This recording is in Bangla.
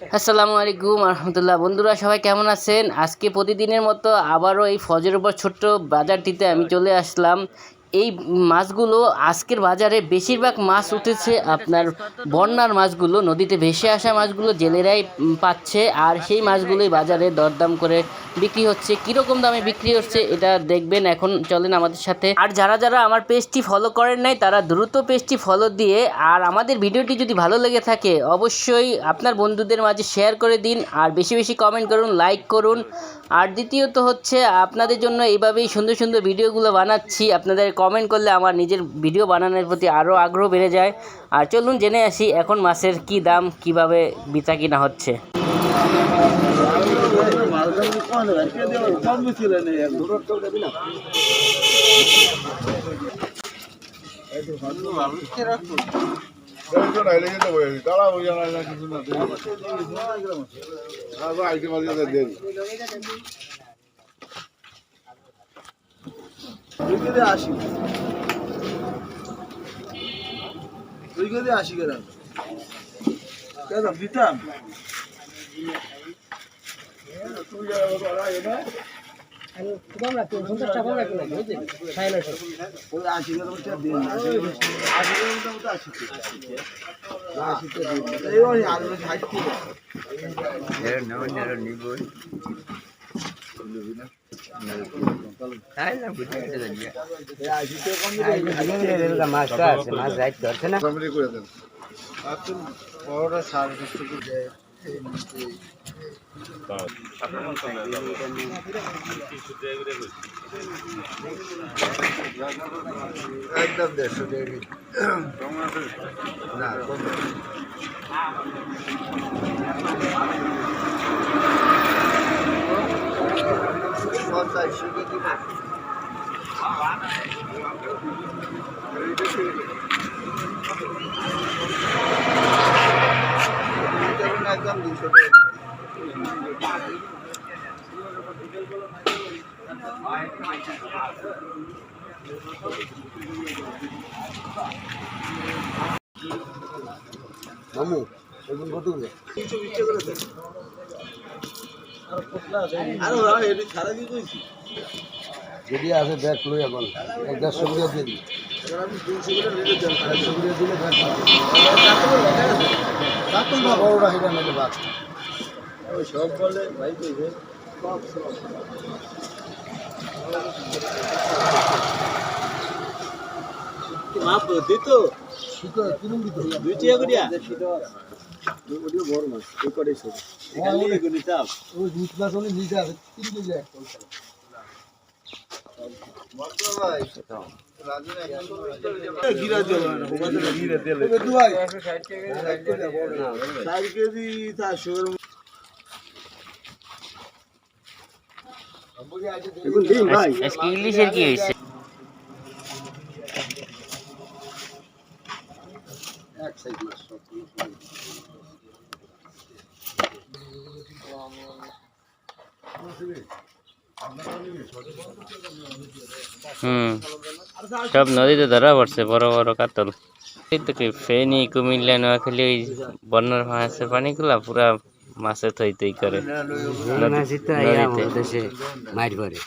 আসসালামু আলাইকুম আহমদুল্লাহ বন্ধুরা, সবাই কেমন আছেন? আজকে প্রতিদিনের মতো আবারও এই ফজের উপর ছোট্ট বাজারটিতে আমি চলে আসলাম। এই মাছগুলো আজকের বাজারে বেশিরভাগ মাছ উঠেছে আপনার বন্যার মাছগুলো, নদীতে ভেসে আসা মাছগুলো জেলেরাই পাচ্ছে আর সেই মাছগুলোই বাজারে দরদাম করে বিক্রি হচ্ছে। কীরকম দামে বিক্রি হচ্ছে এটা দেখবেন। এখন চলেন আমাদের সাথে। আর যারা যারা আমার পেজটি ফলো করেন নাই, তারা দ্রুত পেজটি ফলো দিয়ে আর আমাদের ভিডিওটি যদি ভালো লেগে থাকে, অবশ্যই আপনার বন্ধুদের মাঝে শেয়ার করে দিন আর বেশি বেশি কমেন্ট করুন লাইক করুন। আর দ্বিতীয়ত হচ্ছে আপনাদের জন্য এইভাবেই সুন্দর সুন্দর ভিডিওগুলো বানাচ্ছি। আপনাদের কমেন্ট করলে আমার নিজের ভিডিও বানানোর প্রতি আরও আগ্রহ বেড়ে যায়। আর চলুন জেনে আসি এখন মাছের কি দাম, কীভাবে বিতা কিনা হচ্ছে। কিছু আগে আইতে মাঝে দেন দুই আশি। দুই কেজি আশি গ্রাম কেন? দিতাম। ওই আশিতে কম ফ্যামিলি করে দেন এখন বড়টা সাড়ে সাতশো একদম দেড়শো দেড় না কম না। পঞ্চাশশো কেজি না। যেমন একদম দুশো টাকা মামু এখন কত করে তিনশো বিশ টাকা করে দেন আরে ভাই এটি ছাড়া দিয়ে কইছি যদি আছে ব্যাগ লই এখন এক দেড়শো করে দিয়ে দিই দেড়শো করে দিলে বড়টা সেটা সব বলে ভাই কইবে দিত? দুই টাকা করিয়া? ওটিও বড় মাছ ওই কটাই ছোট এখানে এগুলি চাপ ওই দুধ মাছ হলে নিচে আছে তিন কেজি এক চার কেজি চারশো আজকে ইলিশের কি হয়েছে এক সাইড মাছ হুম সব নদীতে ধরা পড়ছে বড় বড় কাতল ফেনি কুমিল্লা নোয়াখালী ওই বন্যার মাছের পানিগুলা পুরা মাছে থই থই করে নদীতে পরে